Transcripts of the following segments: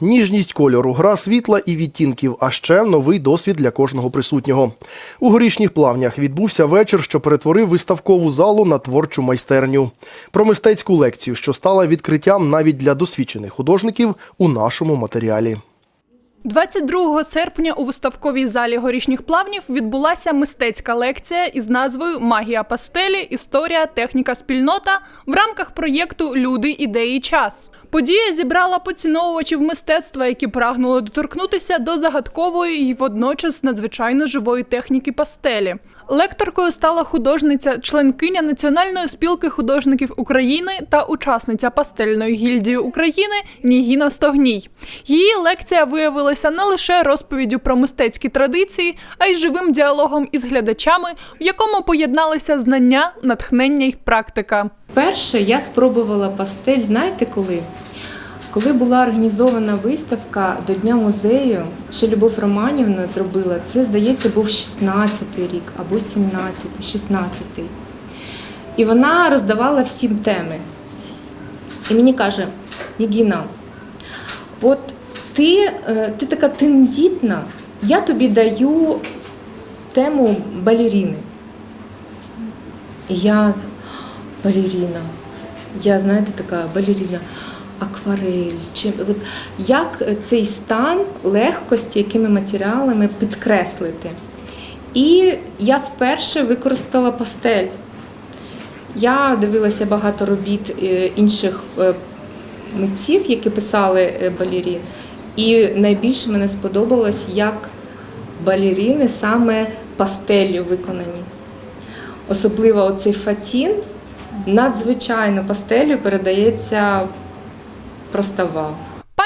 Ніжність кольору, гра світла і відтінків, а ще новий досвід для кожного присутнього. У горішніх плавнях відбувся вечір, що перетворив виставкову залу на творчу майстерню. Про мистецьку лекцію, що стала відкриттям навіть для досвідчених художників у нашому матеріалі. 22 серпня у виставковій залі горішніх плавнів відбулася мистецька лекція із назвою Магія пастелі, історія, техніка, спільнота в рамках проєкту Люди, ідеї, час. Подія зібрала поціновувачів мистецтва, які прагнули доторкнутися до загадкової і водночас надзвичайно живої техніки пастелі. Лекторкою стала художниця, членкиня Національної спілки художників України та учасниця пастельної гільдії України Нігіна Стогній. Її лекція виявилася не лише розповіддю про мистецькі традиції, а й живим діалогом із глядачами, в якому поєдналися знання, натхнення й практика. Перше я спробувала пастель, знаєте коли? Коли була організована виставка до Дня музею, що Любов Романівна зробила, це, здається, був 16-й рік або 17-й, 16-й. І вона роздавала всім теми. І мені каже, Нігіна, от ти, е, ти така тендітна, я тобі даю тему балеріни. І я балеріна. Я, знаєте, така балеріна, акварель. Чи, от, як цей стан легкості, якими матеріалами підкреслити? І я вперше використала пастель. Я дивилася багато робіт е, інших е, митців, які писали е, балерін. І найбільше мене сподобалось, як балеріни саме пастеллю виконані. Особливо оцей фатін надзвичайно пастелю передається просто вау.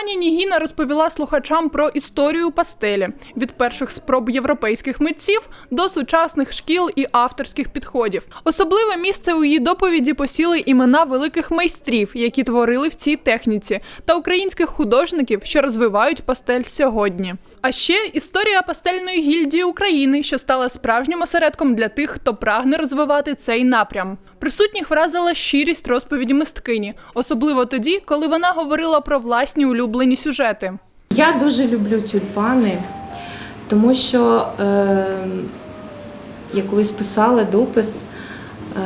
Пані Нігіна розповіла слухачам про історію пастелі від перших спроб європейських митців до сучасних шкіл і авторських підходів. Особливе місце у її доповіді посіли імена великих майстрів, які творили в цій техніці, та українських художників, що розвивають пастель сьогодні. А ще історія пастельної гільдії України, що стала справжнім осередком для тих, хто прагне розвивати цей напрям. Присутніх вразила щирість розповіді мисткині, особливо тоді, коли вона говорила про власні улюблені сюжети. Я дуже люблю тюльпани, тому що е, я колись писала допис е,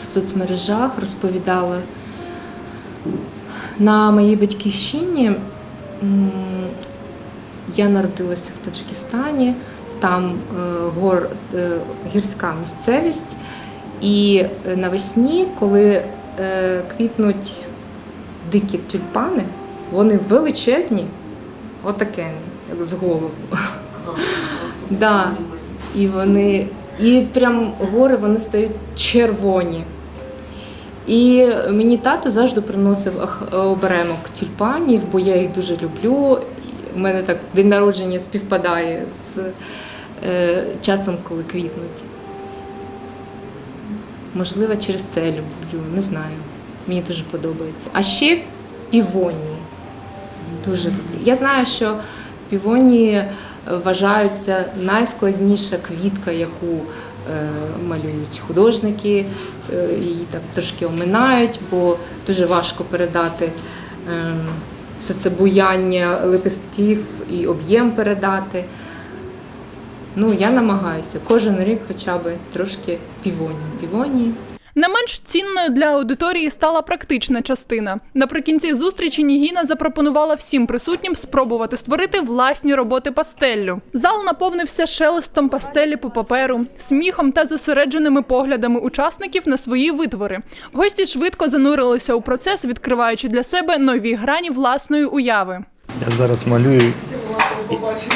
в соцмережах, розповідала на моїй батьківщині. Я народилася в Таджикистані, там е, гор, е, гірська місцевість. І навесні, коли е, квітнуть дикі тюльпани, вони величезні, отаке, як з голову. да. І вони, і прям гори вони стають червоні. І мені тато завжди приносив оберемок тюльпанів, бо я їх дуже люблю. У мене так день народження співпадає з е, часом, коли квітнуть. Можливо, через це я люблю, не знаю. Мені дуже подобається. А ще півонії. Дуже. Я знаю, що півонії вважаються найскладніша квітка, яку е, малюють художники, е, її так трошки оминають, бо дуже важко передати е, все це буяння лепестків і об'єм передати. Ну, я намагаюся кожен рік хоча б трошки півонії. Півонії. Не менш цінною для аудиторії стала практична частина. Наприкінці зустрічі Нігіна запропонувала всім присутнім спробувати створити власні роботи пастеллю. Зал наповнився шелестом пастелі по паперу, сміхом та зосередженими поглядами учасників на свої витвори. Гості швидко занурилися у процес, відкриваючи для себе нові грані власної уяви. Я зараз малюю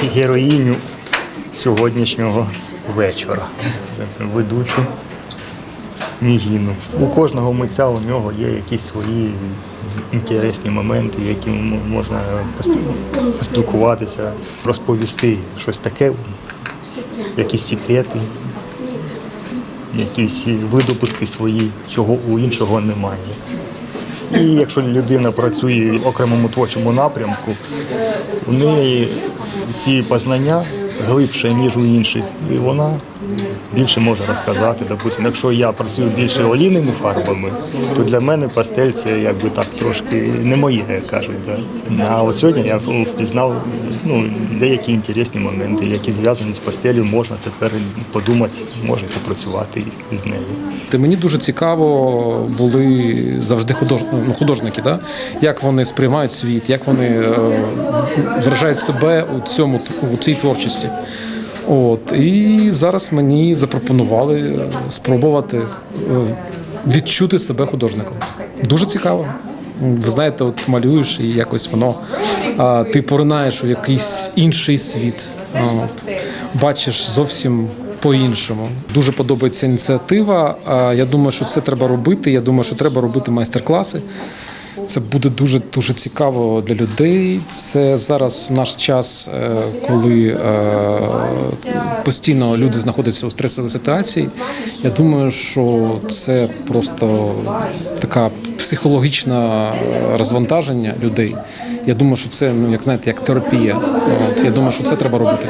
героїню сьогоднішнього вечора. Ведучу Нігіну. У кожного митця у нього є якісь свої інтересні моменти, які можна поспілкуватися, розповісти щось таке, якісь секрети, якісь видобутки свої, чого у іншого немає. І якщо людина працює в окремому творчому напрямку, у неї ці познання глибше, ніж у інших, і вона більше може розказати. Допустим, якщо я працюю більше олійними фарбами, то для мене пастель це якби так трошки не моє, як кажуть. Да? А от сьогодні я впізнав ну, деякі інтересні моменти, які зв'язані з пастелью, можна тепер подумати, можна попрацювати з нею. Мені дуже цікаво були завжди ну, художники, да? як вони сприймають світ, як вони е, виражають себе у цьому у цій творчості. От і зараз мені запропонували спробувати е, відчути себе художником. Дуже цікаво. Ви знаєте, от малюєш і якось воно а, ти поринаєш у якийсь інший світ. От, бачиш зовсім по-іншому. Дуже подобається ініціатива. Я думаю, що це треба робити. Я думаю, що треба робити майстер-класи. Це буде дуже дуже цікаво для людей. Це зараз наш час, е, коли е, постійно люди знаходяться у стресовій ситуації. Я думаю, що це просто така психологічне розвантаження людей. Я думаю, що це ну як знаєте, як терапія. От я думаю, що це треба робити.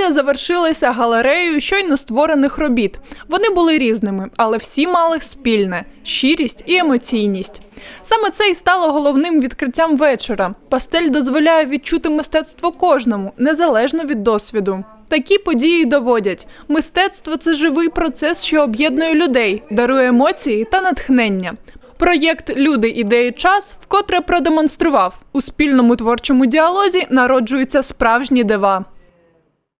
Лекція завершилася галереєю щойно створених робіт. Вони були різними, але всі мали спільне щирість і емоційність. Саме це і стало головним відкриттям вечора. Пастель дозволяє відчути мистецтво кожному, незалежно від досвіду. Такі події доводять: мистецтво це живий процес, що об'єднує людей, дарує емоції та натхнення. Проєкт Люди, ідеї, час вкотре продемонстрував у спільному творчому діалозі народжуються справжні дива.